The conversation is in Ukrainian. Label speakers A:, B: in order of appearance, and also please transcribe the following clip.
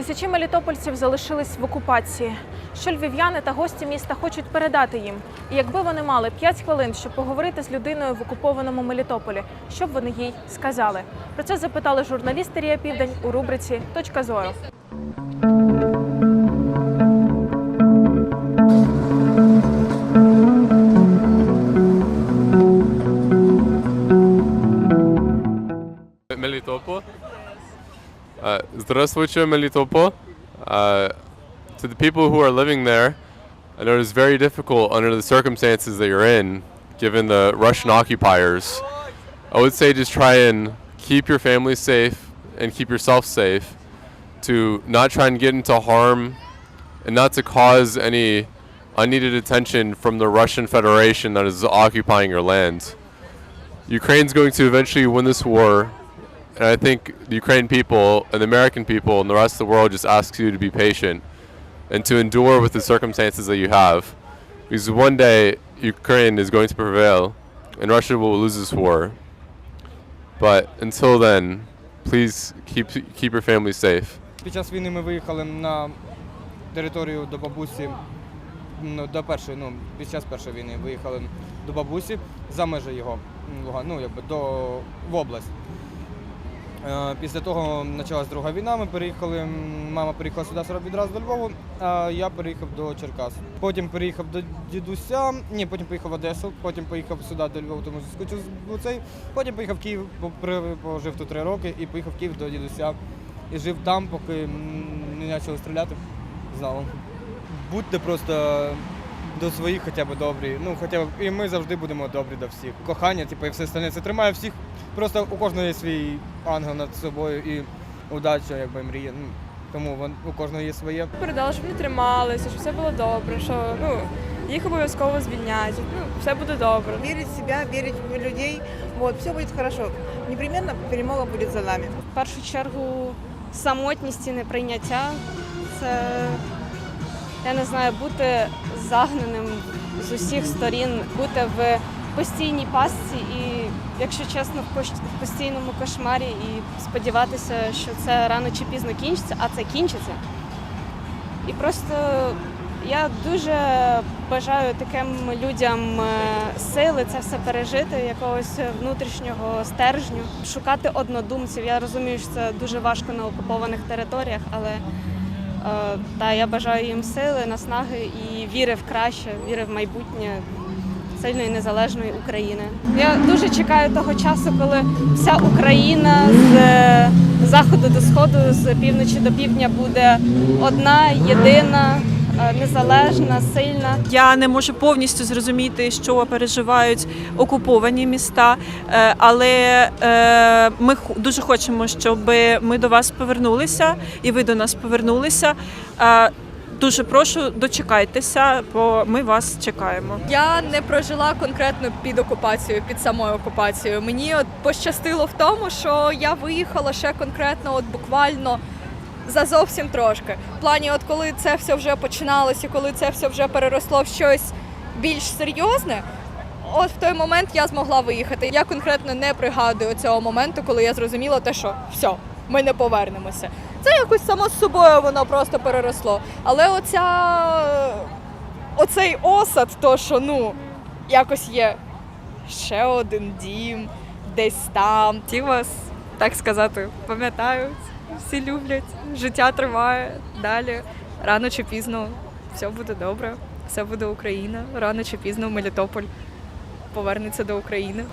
A: Тисячі мелітопольців залишились в окупації. Що львів'яни та гості міста хочуть передати їм. І якби вони мали 5 хвилин, щоб поговорити з людиною в окупованому Мелітополі, що б вони їй сказали? Про це запитали журналісти Рія Південь у рубриці Точка зору.
B: Melitopol. Uh, Здравствуйте, Melitopol. Uh, to the people who are living there, I know it's very difficult under the circumstances that you're in, given the Russian occupiers. I would say just try and keep your family safe and keep yourself safe, to not try and get into harm, and not to cause any unneeded attention from the Russian Federation that is occupying your land. Ukraine's going to eventually win this war, and I think the Ukrainian people and the American people and the rest of the world just asks you to be patient and to endure with the circumstances that you have. Because one day Ukraine is going to prevail and Russia will lose this war. But until then, please keep keep your family safe.
C: Під час війни ми виїхали на територію до бабусі. Ну, до першої, ну, під час першої війни виїхали до бабусі за межі його Луга- ну, якби до в область. Е, Після того почалась друга війна. Ми переїхали. Мама переїхала сюди відразу до Львова, а я переїхав до Черкас. Потім переїхав до дідуся. Ні, потім поїхав в Одесу, потім поїхав сюди до Львова, тому що скучив з цей. Потім поїхав в Київ, пожив тут три роки і поїхав в Київ до дідуся. І жив там, поки не почали стріляти залом. Будьте просто до своїх хоча б добрі. Ну, хоча б і ми завжди будемо добрі до всіх. Кохання, типу, і все остальне. Це тримає всіх. Просто у кожного є свій ангел над собою і удача, якби мрія. Ну, тому вон, у кожного є своє.
D: передала, щоб вони трималися, щоб все було добре, що ну, їх обов'язково звільнять. Ну, все буде добре.
E: верить в себя, верить в людей. Вот, все будет хорошо. Непременно перемога будет за нами.
F: В першу чергу самотність і неприйняття це, я не знаю, бути загнаним з усіх сторін, бути в постійній пастці і, якщо чесно, в постійному кошмарі і сподіватися, що це рано чи пізно кінчиться, а це кінчиться. І просто я дуже бажаю таким людям е, сили це все пережити, якогось внутрішнього стержню, шукати однодумців. Я розумію, що це дуже важко на окупованих територіях, але та я бажаю їм сили, наснаги і віри в краще, віри в майбутнє сильної незалежної України. Я дуже чекаю того часу, коли вся Україна з е, заходу до сходу, з півночі до півдня буде одна, єдина, е, незалежна, сильна.
G: Я не можу повністю зрозуміти, що переживають окуповані міста, е, але е, ми дуже хочемо, щоб ми до вас повернулися і ви до нас повернулися. Е, Дуже прошу, дочекайтеся, бо ми вас чекаємо.
H: Я не прожила конкретно під окупацією, під самою окупацією. Мені от пощастило в тому, що я виїхала ще конкретно, от буквально за зовсім трошки. В плані, от коли це все вже починалося, коли це все вже переросло в щось більш серйозне. От в той момент я змогла виїхати. Я конкретно не пригадую цього моменту, коли я зрозуміла те, що все, ми не повернемося. Це якось само з собою воно просто переросло. Але оця оцей осад, то що ну якось є ще один дім, десь там.
D: Ті вас, так сказати, пам'ятають, всі люблять, життя триває далі. Рано чи пізно все буде добре, все буде Україна. Рано чи пізно Мелітополь повернеться до України.